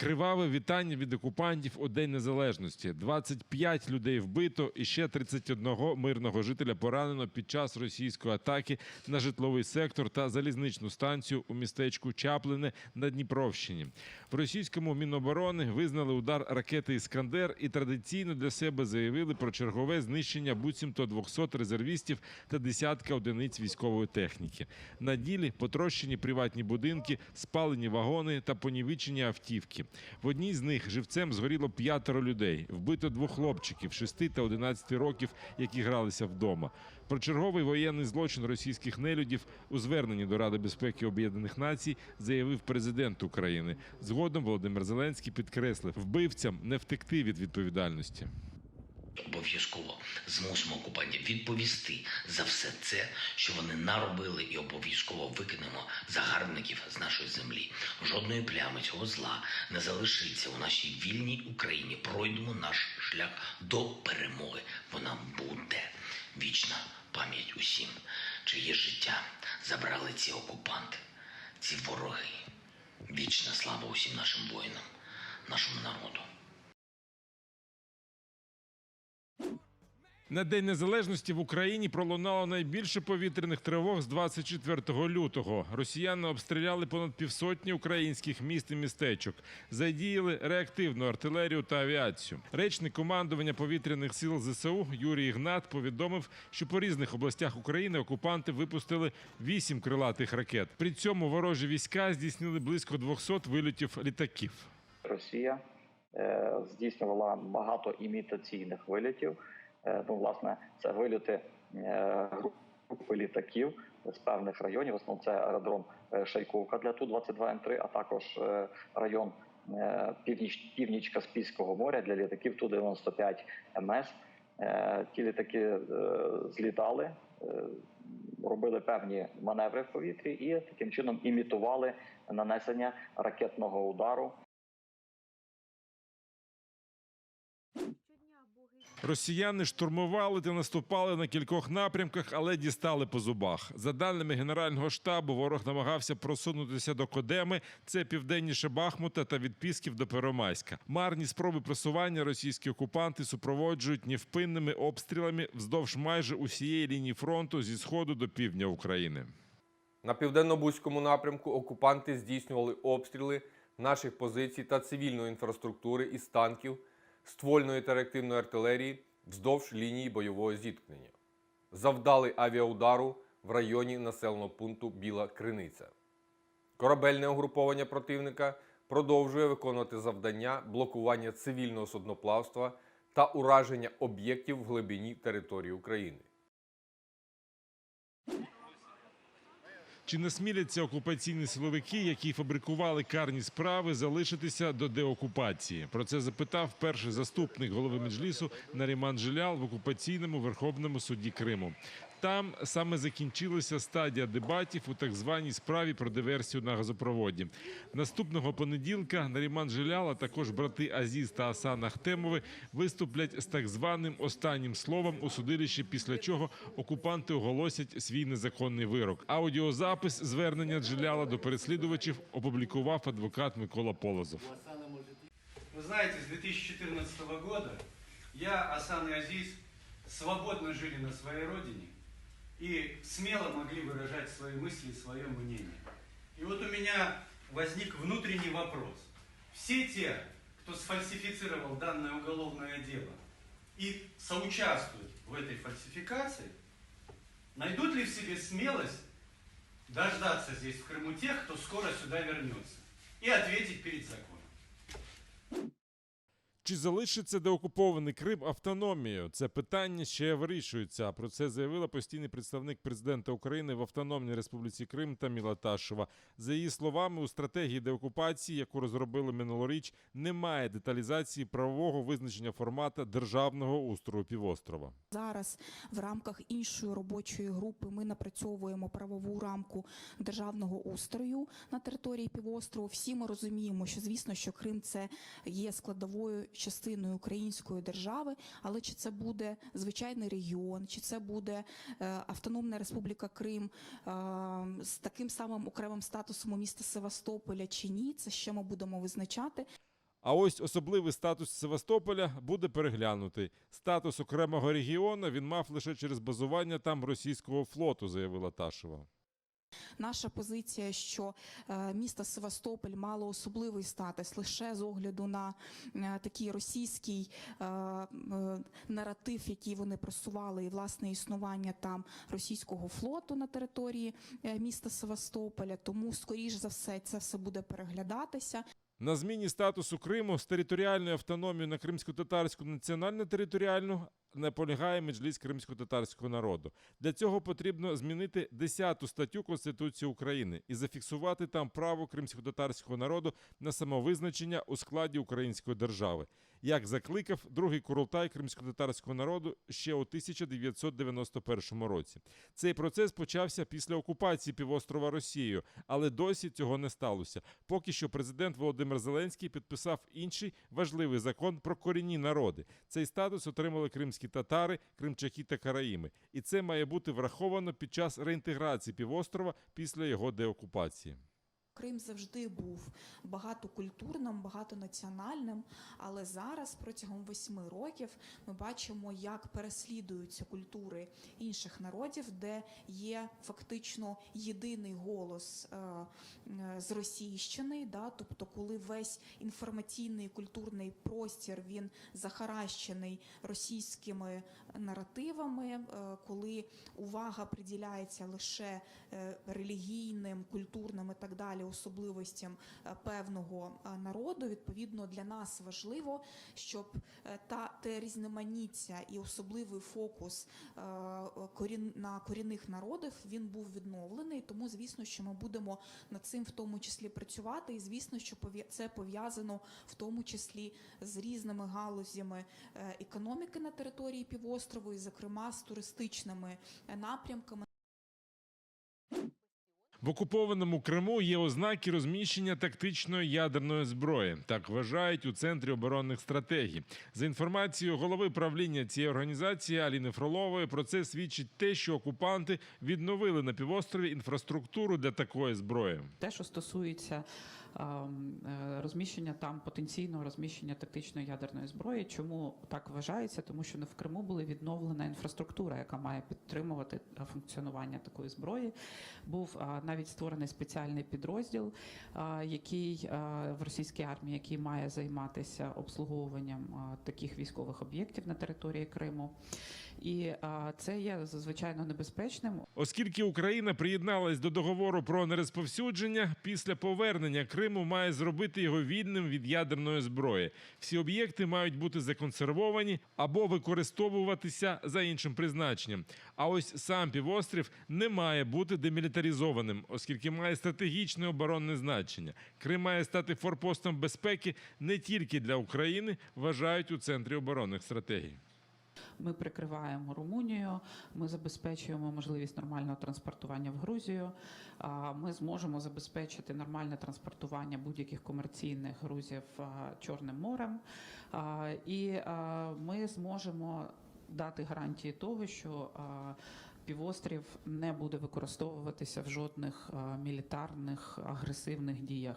Криваве вітання від окупантів у День Незалежності. 25 людей вбито і ще 31 мирного жителя поранено під час російської атаки на житловий сектор та залізничну станцію у містечку Чаплине на Дніпровщині. В російському міноборони визнали удар ракети Іскандер і традиційно для себе заявили про чергове знищення буцімто 200 резервістів та десятка одиниць військової техніки. На ділі потрощені приватні будинки, спалені вагони та понівечені автівки. В одній з них живцем згоріло п'ятеро людей. Вбито двох хлопчиків 6 та 11 років, які гралися вдома. Про черговий воєнний злочин російських нелюдів у зверненні до Ради безпеки Об'єднаних Націй заявив президент України. Згодом Володимир Зеленський підкреслив, вбивцям не втекти від відповідальності. Обов'язково змусимо окупантів відповісти за все це, що вони наробили, і обов'язково викинемо загарбників з нашої землі. Жодної плями цього зла не залишиться у нашій вільній Україні. Пройдемо наш шлях до перемоги. Вона буде вічна пам'ять усім, чиє життя забрали ці окупанти, ці вороги. Вічна слава усім нашим воїнам, нашому народу. На День Незалежності в Україні пролунало найбільше повітряних тривог з 24 лютого. Росіяни обстріляли понад півсотні українських міст і містечок, задіяли реактивну артилерію та авіацію. Речник командування повітряних сил ЗСУ Юрій Ігнат повідомив, що по різних областях України окупанти випустили вісім крилатих ракет. При цьому ворожі війська здійснили близько 200 вильотів літаків. Росія е, здійснювала багато імітаційних вилітів. Е, ну, власне, це виліти е, групи літаків з певних районів. В це аеродром е, Шайковка для Ту-22М3, а також район північ, північ Каспійського моря для літаків Ту-95 МС. Е, Ті літаки злітали, робили певні маневри в повітрі і таким чином імітували нанесення ракетного удару Росіяни штурмували та наступали на кількох напрямках, але дістали по зубах. За даними Генерального штабу, ворог намагався просунутися до Кодеми, це південніше Бахмута та від Пісків до Первомайська. Марні спроби просування російські окупанти супроводжують невпинними обстрілами вздовж майже усієї лінії фронту зі сходу до півдня України. На південно-бузькому напрямку окупанти здійснювали обстріли наших позицій та цивільної інфраструктури із танків, ствольної та реактивної артилерії вздовж лінії бойового зіткнення. Завдали авіаудару в районі населеного пункту Біла Криниця. Корабельне угруповання противника продовжує виконувати завдання блокування цивільного судноплавства та ураження об'єктів в глибині території України. Чи не сміляться окупаційні силовики, які фабрикували карні справи, залишитися до деокупації? Про це запитав перший заступник голови меджлісу Наріман Жилял в окупаційному Верховному суді Криму. Там саме закінчилася стадія дебатів у так званій справі про диверсію на газопроводі. Наступного понеділка Наріман Жилял, а також брати Азіз та Асан Ахтемови виступлять з так званим останнім словом у судилищі, після чого окупанти оголосять свій незаконний вирок. Аудіозапис звернення Джиляла до переслідувачів опублікував адвокат Микола Полозов. Вы знаете, с 2014 года я, Асан и Азиз свободно жили на своей родине и смело могли выражать свои мысли и свое мнение. И вот у меня возник внутренний вопрос. Все те, кто сфальсифицировал данное уголовное дело и соучаствуют в этой фальсификации, найдут ли в себе смелость дождаться здесь, в Крыму, тех, кто скоро сюда вернется, и ответить перед законом? Чи залишиться деокупований Крим автономією? Це питання ще вирішується. Про це заявила постійний представник президента України в Автономній Республіці Крим Таміла Ташева. За її словами, у стратегії деокупації, яку розробили минулоріч, немає деталізації правового визначення формата державного устрою півострова. Зараз в рамках іншої робочої групи ми напрацьовуємо правову рамку державного устрою на території півострову. Всі ми розуміємо, що звісно, що Крим це є складовою частиною української держави, але чи це буде звичайний регіон, чи це буде е, Автономна Республіка Крим е, з таким самим окремим статусом у міста Севастополя чи ні, це ще ми будемо визначати. А ось особливий статус Севастополя буде переглянутий. Статус окремого регіону він мав лише через базування там російського флоту, заявила Ташева. Наша позиція, що е, місто Севастополь мало особливий статус лише з огляду на е, такий російський е, наратив, який вони просували, і власне існування там російського флоту на території міста Севастополя. Тому, скоріш за все, це все буде переглядатися. На зміні статусу Криму з територіальної автономії на кримсько-татарську національно-територіальну наполягає меджліс кримсько-татарського народу. Для цього потрібно змінити 10 статтю Конституції України і зафіксувати там право кримсько-татарського народу на самовизначення у складі української держави, як закликав другий курултай кримсько-татарського народу ще у 1991 році. Цей процес почався після окупації півострова Росією, але досі цього не сталося. Поки що президент Володимир Зеленський підписав інший важливий закон про корінні народи. Цей статус отримали кримські татари, кримчаки та караїми, і це має бути враховано під час реінтеграції півострова після його деокупації. Крим завжди був багатокультурним, багатонаціональним, але зараз протягом восьми років ми бачимо, як переслідуються культури інших народів, де є фактично єдиний голос е, е, з Російщини, да, тобто, коли весь інформаційний культурний простір він захаращений російськими наративами, е, коли увага приділяється лише релігійним, культурним і так далі особливостям е, певного е, народу. Відповідно, для нас важливо, щоб е, та те різноманіття і особливий фокус на корінних народах він був відновлений. Тому, звісно, що ми будемо над цим в тому числі працювати, і звісно, що це пов'язано в тому числі з різними галузями економіки на території півострову, і зокрема з туристичними напрямками. В окупованому Криму є ознаки розміщення тактичної ядерної зброї. Так вважають у центрі оборонних стратегій. За інформацією голови правління цієї організації Аліни Фролової, про це свідчить те, що окупанти відновили на півострові інфраструктуру для такої зброї. Те, що стосується розміщення там потенційного розміщення тактичної ядерної зброї, чому так вважається? Тому що в Криму була відновлена інфраструктура, яка має підтримувати е, функціонування такої зброї. Був навіть створений спеціальний підрозділ, який в російській армії, який має займатися обслуговуванням таких військових об'єктів на території Криму. І це є звичайно небезпечним. Оскільки Україна приєдналась до договору про нерозповсюдження, після повернення Криму має зробити його вільним від ядерної зброї. Всі об'єкти мають бути законсервовані або використовуватися за іншим призначенням. А ось сам півострів не має бути демілітаризованим, оскільки має стратегічне оборонне значення. Крим має стати форпостом безпеки не тільки для України, вважають у центрі оборонних стратегій. Ми прикриваємо Румунію, ми забезпечуємо можливість нормального транспортування в Грузію. Ми зможемо забезпечити нормальне транспортування будь-яких комерційних грузів Чорним морем. І ми зможемо дати гарантії того, що півострів не буде використовуватися в жодних мілітарних агресивних діях.